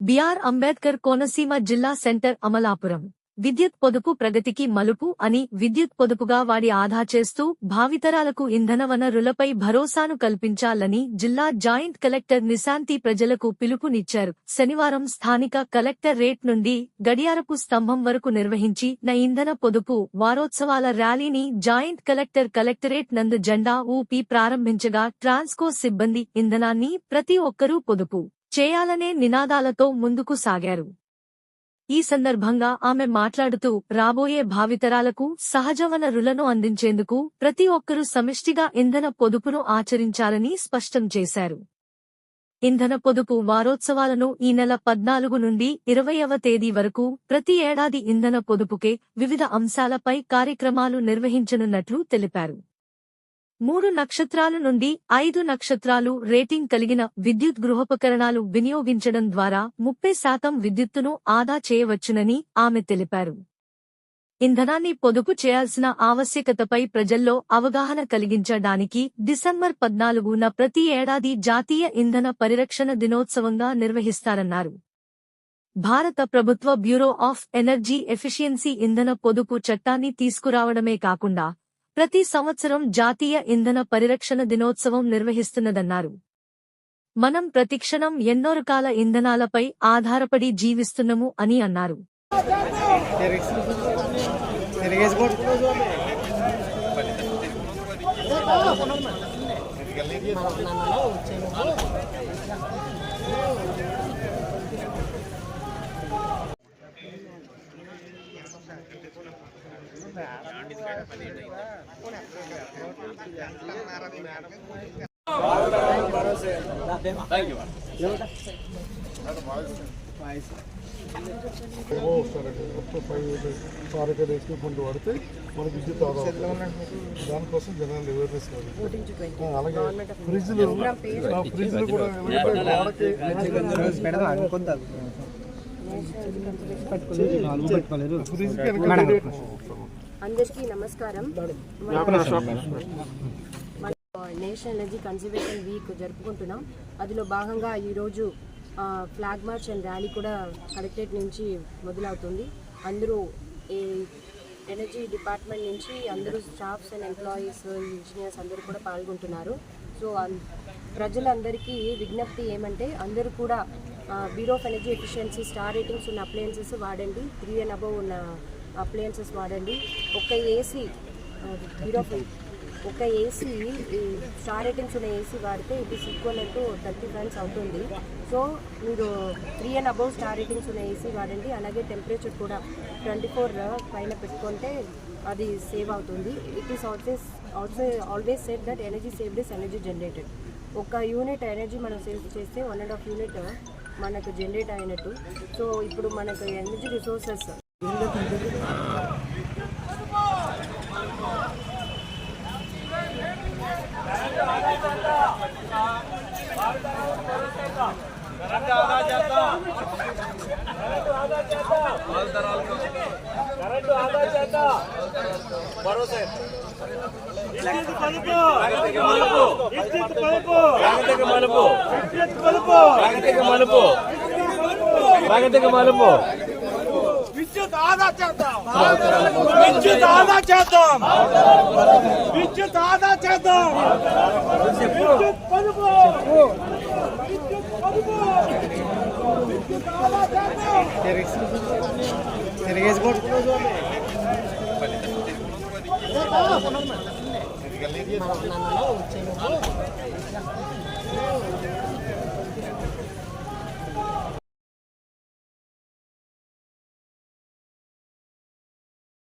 BR Ambedkar Konaseema జిల్లా centre Amalapuram. విద్యుత్ పొదుపు ప్రగతికి మలుపు అని విద్యుత్ పొదుపుగా వాడి ఆదా చేస్తూ భావితరాలకు ఇంధన వనరులపై భరోసాను కల్పించాలని జిల్లా జాయింట్ కలెక్టర్ నిశాంతి ప్రజలకు పిలుపునిచ్చారు. శనివారం స్థానిక కలెక్టర్ రేట్ నుండి గడియారపు స్తంభం వరకు నిర్వహించి న ఇంధన పొదుపు వారోత్సవాల ర్యాలీని జాయింట్ కలెక్టర్ కలెక్టరేట్ నందు జెండా ఊపి ప్రారంభించగా ట్రాన్స్కో సిబ్బంది ఇంధనాన్ని ప్రతి ఒక్కరూ పొదుపు చేయాలనే నినాదాలతో ముందుకు సాగారు. ఈ సందర్భంగా ఆమె మాట్లాడుతూ రాబోయే భావితరాలకు సహజ వనరులను అందించేందుకు ప్రతి ఒక్కరూ సమిష్టిగా ఇంధన పొదుపును ఆచరించాలని స్పష్టం చేశారు. ఇంధన పొదుపు వారోత్సవాలను ఈ నెల పద్నాలుగు నుండి ఇరవైవ తేదీ వరకు ప్రతి ఏడాది ఇంధన పొదుపుకే వివిధ అంశాలపై కార్యక్రమాలు నిర్వహించనున్నట్లు తెలిపారు. మూడు నక్షత్రాలు నుండి ఐదు నక్షత్రాలు రేటింగ్ కలిగిన విద్యుత్ గృహోపకరణాలు వినియోగించడం ద్వారా ముప్పై శాతం విద్యుత్తును ఆదా చేయవచ్చునని ఆమె తెలిపారు. ఇంధనాన్ని పొదుపు చేయాల్సిన ఆవశ్యకతపై ప్రజల్లో అవగాహన కలిగించడానికి డిసెంబర్ పద్నాలుగున ప్రతి ఏడాది జాతీయ ఇంధన పరిరక్షణ దినోత్సవంగా నిర్వహిస్తారన్నారు. భారత ప్రభుత్వ బ్యూరో ఆఫ్ ఎనర్జీ ఎఫిషియన్సీ ఇంధన పొదుపు చట్టాన్ని తీసుకురావడమే కాకుండా ప్రతి సంవత్సరం జాతీయ ఇంధన పరిరక్షణ దినోత్సవం నిర్వహిస్తున్నదన్నారు. మనం ప్రతిక్షణం ఎన్నో రకాల ఇంధనాలపై ఆధారపడి జీవిస్తున్నాము అని అన్నారు. ఏమో వస్తారండి మొత్తం ఫైవ్ సారక రేట్లు ఫండ్ వాడితే మనకి విద్యుత్ ఆదా అవుతుంది. దానికోసం జనాలు అవేర్నెస్ కాదు ఆ, అలాగే ఫ్రిడ్జ్లు ఆ, ఫ్రిడ్జ్లు కూడా ఎందుకంటే వాడకి ఫ్రిడ్జ్కి వెనక రేడియేటర్ అందరికీ నమస్కారం. మన నేషనల్ ఎనర్జీ కన్జర్వేషన్ వీక్ జరుపుకుంటున్నాం. అందులో భాగంగా ఈరోజు ఫ్లాగ్ మార్చ్ అండ్ ర్యాలీ కూడా కలెక్టరేట్ నుంచి మొదలవుతుంది. అందరూ ఈ ఎనర్జీ డిపార్ట్మెంట్ నుంచి అందరూ స్టాఫ్స్ అండ్ ఎంప్లాయీస్ ఇంజనీర్స్ అందరూ కూడా పాల్గొంటున్నారు. సో ప్రజలందరికీ విజ్ఞప్తి ఏమంటే అందరూ కూడా bureau of energy efficiency star ratings ఉన్న అప్లయన్సెస్ వాడండి. త్రీ అండ్ అబవ్ ఉన్న అప్లయన్సెస్ వాడండి. ఒక ఏసీ బ్యూరో ఒక ఏసీ స్టార్ రేటింగ్స్ ఉన్న ఏసీ వాడితే it is equal to thirty fans అవుతుంది. సో మీరు three and above star ratings ఉన్న ఏసీ వాడండి. అలాగే టెంపరేచర్ కూడా ట్వంటీ ఫోర్ పైన పెట్టుకుంటే అది సేవ్ అవుతుంది. It is always also always safe that energy saved is energy generated ఒక యూనిట్ ఎనర్జీ మనం సేవ్ చేస్తే వన్ అండ్ హాఫ్ యూనిట్ మనకు జనరేట్ అయినట్టు. సో ఇప్పుడు మనకు ఎనర్జీ రిసోర్సెస్ ప్రాగతిక మలుపు ప్రాగతిక మలుపు ప్రాగతిక మలుపు విద్యుత్ ఆదా చేద్దాం. విద్యుత్ ఆదా చేద్దాం. విద్యుత్ ఆదా చేద్దాం. విద్యుత్ పొదుపు విద్యుత్ పొదుపు విద్యుత్ ఆదా చేద్దాం.